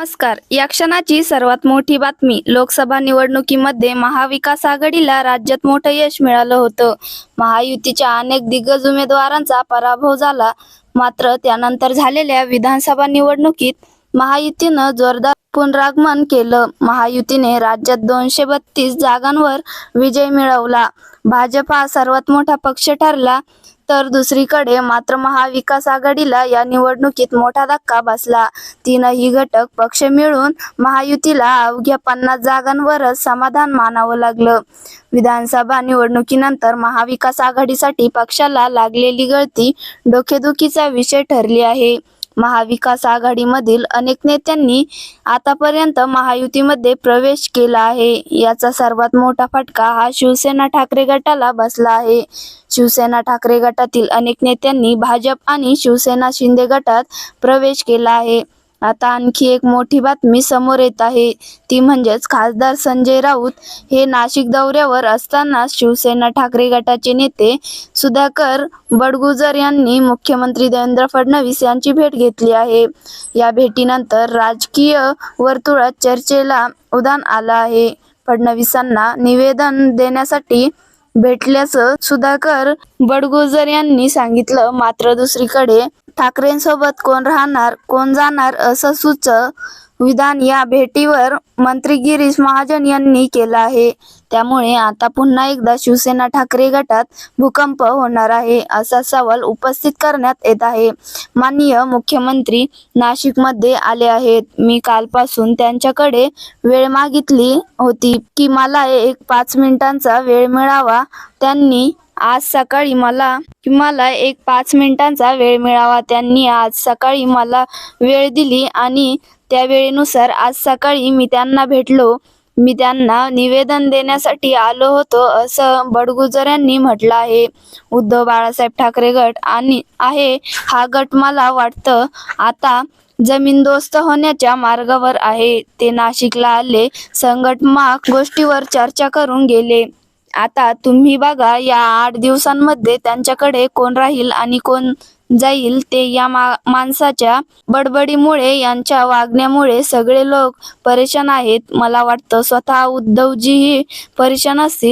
नमस्कार. या क्षणाची सर्वात मोठी बातमी लोकसभा निवडणुकीमध्ये महाविकास आघाडीला राज्यात मोठं यश मिळालं होतं. महायुतीच्या अनेक दिग्गज उमेदवारांचा पराभव झाला. मात्र त्यानंतर झालेल्या विधानसभा निवडणुकीत महायुतीनं जोरदार पुनरागमन केलं. महायुतीने राज्यात दोनशे बत्तीस जागांवर विजय मिळवला. भाजपा सर्वात मोठा पक्ष ठरला. तर दुसरीकडे मात्र महाविकास आघाडीला या निवडणुकीत मोठा धक्का बसला. तीनही घटक पक्ष मिळून महायुतीला अवघ्या पन्नास जागांवरच समाधान मानावं लागलं. विधानसभा निवडणुकीनंतर महाविकास आघाडीसाठी पक्षाला लागलेली गळती डोकेदुखीचा विषय ठरली आहे. महाविकास आघाडीमधील अनेक नेत्यांनी आतापर्यंत महायुतीमध्ये प्रवेश केला आहे. याचा सर्वात मोठा फटका हा शिवसेना ठाकरे गटाला बसला आहे. शिवसेना ठाकरे गटातील अनेक नेत्यांनी भाजप आणि शिवसेना शिंदे गटात प्रवेश केला आहे. आता आणखी एक मोठी बातमी समोर येत आहे. ती म्हणजेच खासदार संजय राऊत हे नाशिक दौऱ्यावर असताना शिवसेना ठाकरे गटाचे नेते सुधाकर बडगुजर यांनी मुख्यमंत्री देवेंद्र फडणवीस यांची भेट घेतली आहे. या भेटीनंतर राजकीय वर्तुळात चर्चेला उदान आलं आहे. फडणवीसांना निवेदन देण्यासाठी भेटल्याचं सुधाकर बडगुजर यांनी सांगितलं. मात्र दुसरीकडे ठाकरेंसोबत कोण राहणार कोण जाणार असं सुच विधान या भेटीवर मंत्री गिरीश महाजन यांनी केलं आहे. त्यामुळे आता पुन्हा एकदा शिवसेना ठाकरे गटात भूकंप होणार आहे असा सवाल उपस्थित करण्यात येत आहे. माननीय मुख्यमंत्री नाशिकमध्ये आले आहेत. मी कालपासून त्यांच्याकडे वेळ मागितली होती. की मला एक पाच मिनिटांचा वेळ मिळावा त्यांनी आज सकाळी मला मला एक पाच मिनिटांचा वेळ मिळावा. त्यांनी आज सकाळी मला वेळ दिली आणि त्या वेळेनुसार आज सकाळी मी त्यांना भेटलो. मी त्यांना निवेदन देण्यासाठी आलो होतो असं बडगुजरांनी म्हटलं आहे. उद्धव बाळासाहेब ठाकरे गट आणि आहे हा गट मला वाटतं आता जमीनदोस्त होण्याच्या मार्गावर आहे. ते नाशिकला आले संघटमा गोष्टीवर चर्चा करून गेले. आता तुम्ही बघा या आठ दिवसांमध्ये त्यांच्याकडे कोण राहील आणि कोण जाईल ते या मा माणसाच्या बडबडीमुळे यांच्या वागण्यामुळे सगळे लोक परेशान आहेत. मला वाटतं स्वतः उद्धवजीही परेशान असतील.